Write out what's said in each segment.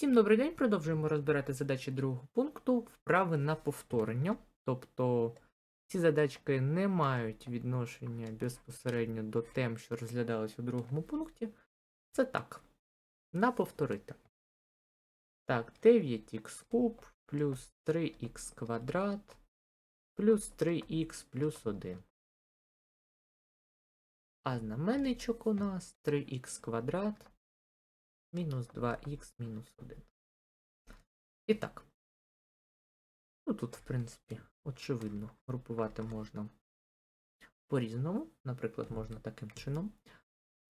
Всім добрий день. Продовжуємо розбирати задачі другого пункту вправи на повторення. Тобто ці задачки не мають відношення безпосередньо до тем, що розглядались у другому пункті. Це так. На повторити. Так, 9х куб плюс 3х квадрат плюс 3х плюс 1. А знаменничок у нас 3х квадрат мінус 2х мінус 1. І так. Ну тут, в принципі, очевидно, групувати можна по-різному. Наприклад, можна таким чином.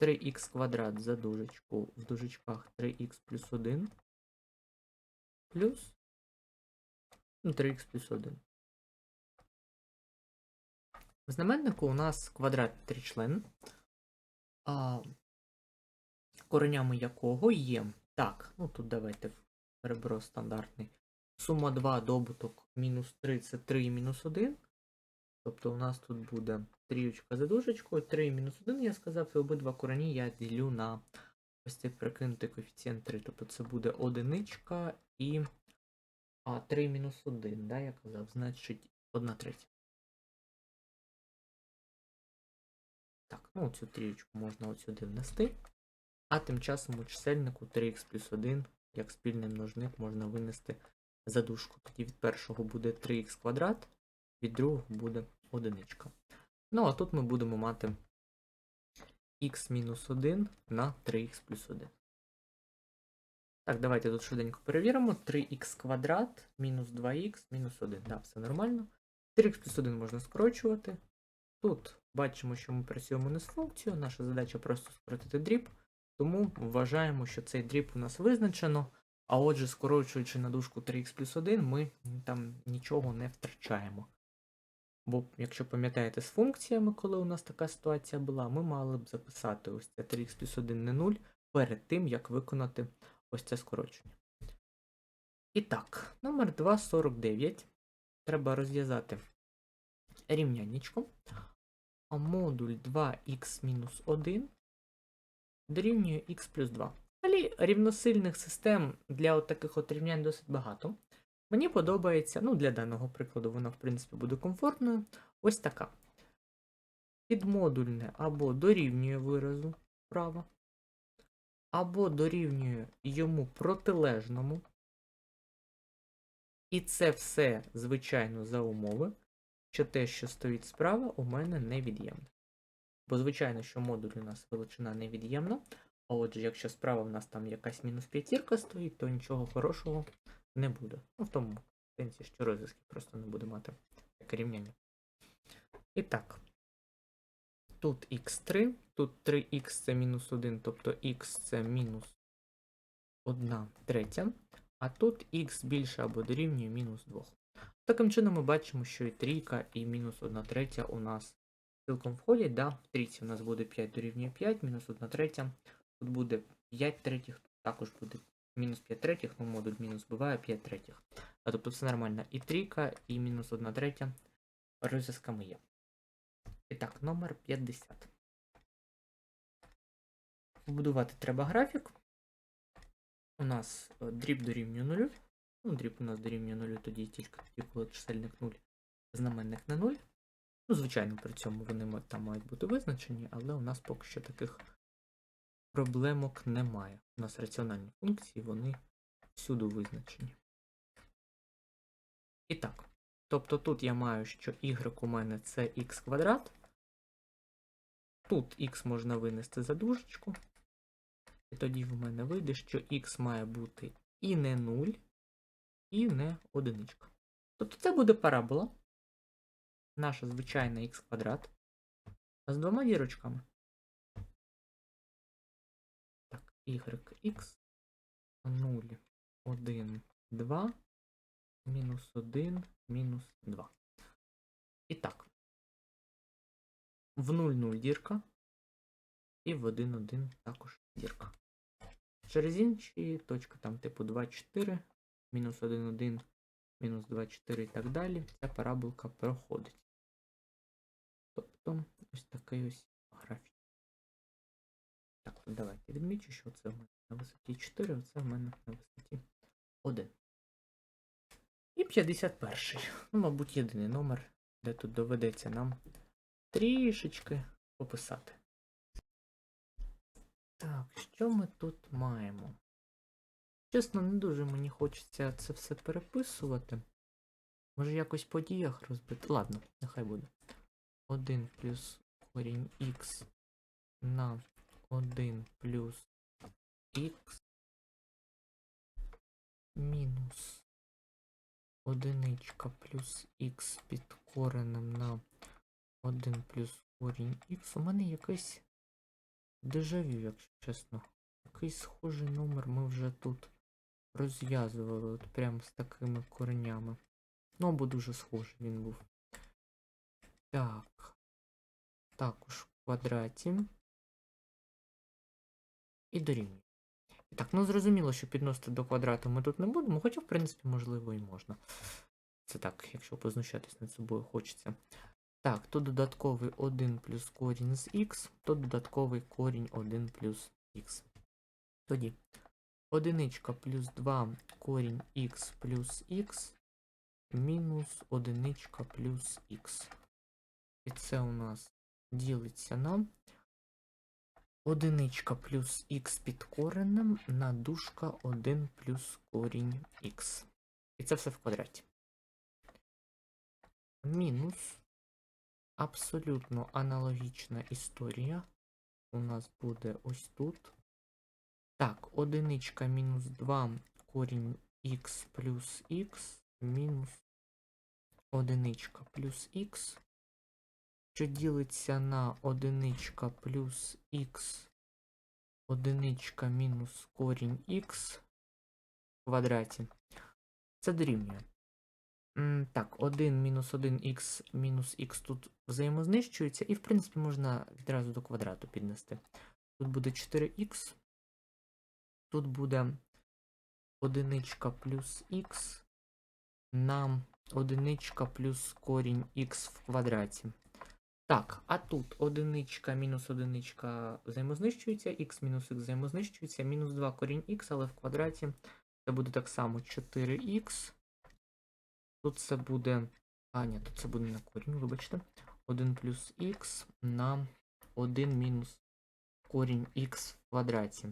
3х квадрат за дужечку в дужечках 3х плюс 1 плюс ну, 3х плюс 1. В знаменнику у нас квадрат тричлен, а коренями якого є. Так, ну тут давайте ребро стандартний. Сума 2 добуток мінус 3 це 3 і мінус 1. Тобто у нас тут буде трієчка за дужечкою, 3 і мінус 1, я сказав, і обидва корені я ділю на ось цей прикинутий коефіцієнт 3. Тобто це буде одиничка і а, 3 мінус 1, да, я казав, значить 1 третя. Так, ну цю трієчку можна от сюди внести. А тим часом у чисельнику 3х плюс 1, як спільний множник, можна винести за дужку. Тоді від першого буде 3х квадрат, від другого буде одиничка. Ну, а тут ми будемо мати х мінус 1 на 3х плюс 1. Так, давайте тут швиденько перевіримо. 3х квадрат мінус 2х мінус 1. Так, все нормально. 3х плюс 1 можна скорочувати. Тут бачимо, що ми працюємо не з функцією. Наша задача просто скоротити дріб. Тому вважаємо, що цей дріб у нас визначено. А отже, скорочуючи на дужку 3х плюс 1, ми там нічого не втрачаємо. Бо, якщо пам'ятаєте, з функціями, коли у нас така ситуація була, ми мали б записати ось це 3х плюс 1 не 0 перед тим, як виконати ось це скорочення. І так, номер 249. Треба розв'язати рівняннячко. Модуль 2х-1 дорівнює х плюс 2. Взагалі, рівносильних систем для от таких от рівнянь досить багато. Мені подобається, ну, для даного прикладу, вона, в принципі, буде комфортною. Ось така. Підмодульне або дорівнює виразу права, або дорівнює йому протилежному. І це все, звичайно, за умови, що те, що стоїть справа, у мене невід'ємне. Бо, звичайно, що модуль у нас величина невід'ємна. А отже, якщо справа в нас там якась мінус п'ятірка стоїть, то нічого хорошого не буде. Ну, в тому сенсі, що розв'язки просто не буде мати таке рівняння. І так. Тут х3, тут 3х це мінус 1, тобто х це мінус 1 третя, а тут х більше або дорівнює мінус 2. Таким чином ми бачимо, що і трійка, і мінус 1 третя у нас цілком входять. Да? В трійці у нас буде 5 дорівнює 5, мінус 1 третя. Тут буде 5 третіх, тут також буде мінус 5 третіх, ну модуль мінус буває 5 третіх. А тобто все нормально. І трійка, і мінус 1 третя розв'язками є. І так, номер 50. Побудувати треба графік. У нас е, дріб дорівнює 0. Ну, дріб у нас дорівнює 0, тоді тільки тоді, коли чисельник 0, знаменник на 0. Ну, звичайно, при цьому вони там мають бути визначені, але у нас поки що таких проблемок немає. У нас раціональні функції, вони всюди визначені. І так. Тобто тут я маю, що y у мене це х квадрат. Тут х можна винести за дужечку. І тоді в мене вийде, що х має бути і не 0, і не одиничка. Тобто це буде парабола. Наша звичайна х квадрат. З двома дірочками. Так, yx 0, 1, 2, мінус 1, мінус 2. І так. В 0, 0 дірка. І в 1, 1 також дірка. Через інші точки там типу 2, 4, мінус 1, 1, мінус 2, 4 і так далі. Ця параболка проходить. Тобто ось такий ось графік. Так, давайте відмічу, що це в мене на висоті 4, а це в мене на висоті 1. І 51. Ну, мабуть, єдиний номер, де тут доведеться нам трішечки пописати. Так, що ми тут маємо? Чесно, не дуже мені хочеться це все переписувати. Може якось по діях розбити. Ладно, нехай буде. 1 плюс корінь х на 1 плюс х мінус одиничка плюс х під коренем на 1 плюс корінь х. У мене якийсь дежавю, якщо чесно. Якийсь схожий номер ми вже тут розв'язували от прямо з такими коренями. Ну, або дуже схожий він був. Так. Також в квадраті. І дорівнює. І так, ну зрозуміло, що підносити до квадрату ми тут не будемо, хоча, в принципі, можливо, і можна. Це так, якщо познущатись над собою хочеться. Так, то додатковий 1 плюс корінь з х, то додатковий корінь 1 плюс х. Тоді одиничка плюс 2 корінь х плюс х мінус одиничка плюс х. І це у нас ділиться на одиничка плюс х під коренем на дужка 1 плюс корінь х. І це все в квадраті. Мінус абсолютно аналогічна історія. У нас буде ось тут. Так, одиничка мінус 2 корінь х плюс х мінус одиничка плюс х, що ділиться на одиничка плюс х, одиничка мінус корінь х в квадраті. Це дорівнює. Так, 1 мінус 1х мінус х тут взаємознищується, і, в принципі, можна відразу до квадрату піднести. Тут буде 4х, тут буде одиничка плюс х на одиничка плюс корінь х в квадраті. Так, а тут одиничка мінус одиничка взаємознищується, х мінус х взаємознищується, мінус 2 корінь х, але в квадраті це буде так само 4х. Тут це буде. А, ні, тут це буде на корінь, вибачте. 1 плюс х на 1 мінус корінь х в квадраті.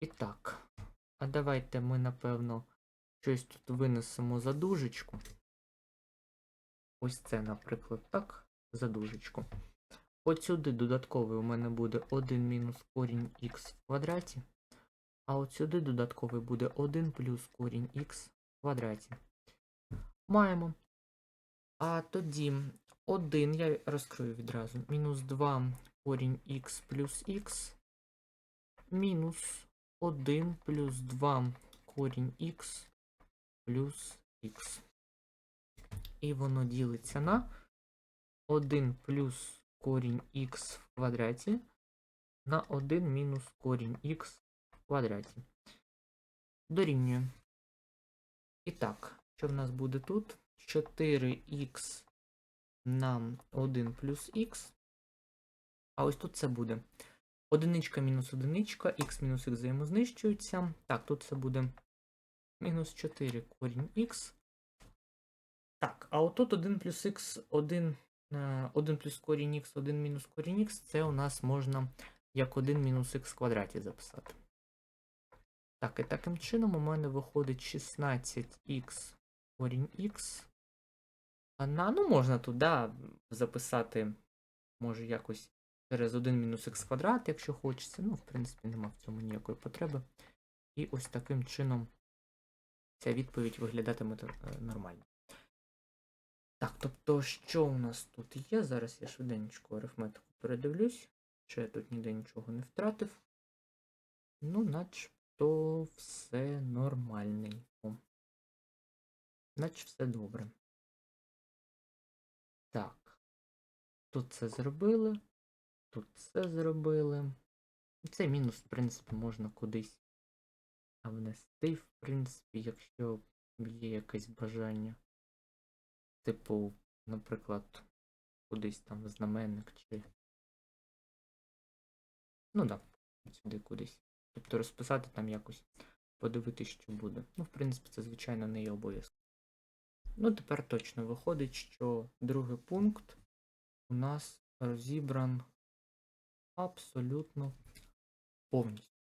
І так. А давайте ми, напевно, щось тут винесемо за дужечку. Ось це, наприклад, так, за дужечку. От сюди додатковий у мене буде 1 мінус корінь х в квадраті. А от сюди додатковий буде 1 плюс корінь х в квадраті. Маємо. А тоді 1 я розкрию відразу. Мінус 2 корінь х плюс х. Мінус 1 плюс 2 корінь х плюс х. І воно ділиться на 1 плюс корінь х в квадраті на 1 мінус корінь х в квадраті. Дорівнює. І так, що в нас буде тут? 4х на 1 плюс х. А ось тут це буде. Одиничка мінус одиничка, х мінус х взаємознищуються. Так, тут це буде мінус 4 корінь х. Так, а отут 1 плюс х, 1, 1 плюс корінь х, 1 мінус корінь х, це у нас можна як 1 мінус х квадраті записати. Так, і таким чином у мене виходить 16х корінь х. Ну, можна тут, да, записати, може, якось через 1 мінус х квадрат, якщо хочеться. Ну, в принципі, нема в цьому ніякої потреби. І ось таким чином ця відповідь виглядатиме е, нормально. Так, тобто, що у нас тут є? Зараз я швиденько арифметику передивлюсь, що я тут ніде нічого не втратив. Ну, начебто все нормальненько. Наче все добре. Так. Тут це зробили. Тут це зробили. Цей мінус, в принципі, можна кудись внести, в принципі, якщо є якесь бажання. Типу, наприклад, кудись там знаменник чи. Ну так, да, сюди кудись. Тобто розписати там якось, подивитись, що буде. Ну, в принципі, це, звичайно, не є обов'язково. Ну, тепер точно виходить, що другий пункт у нас розібран абсолютно повністю.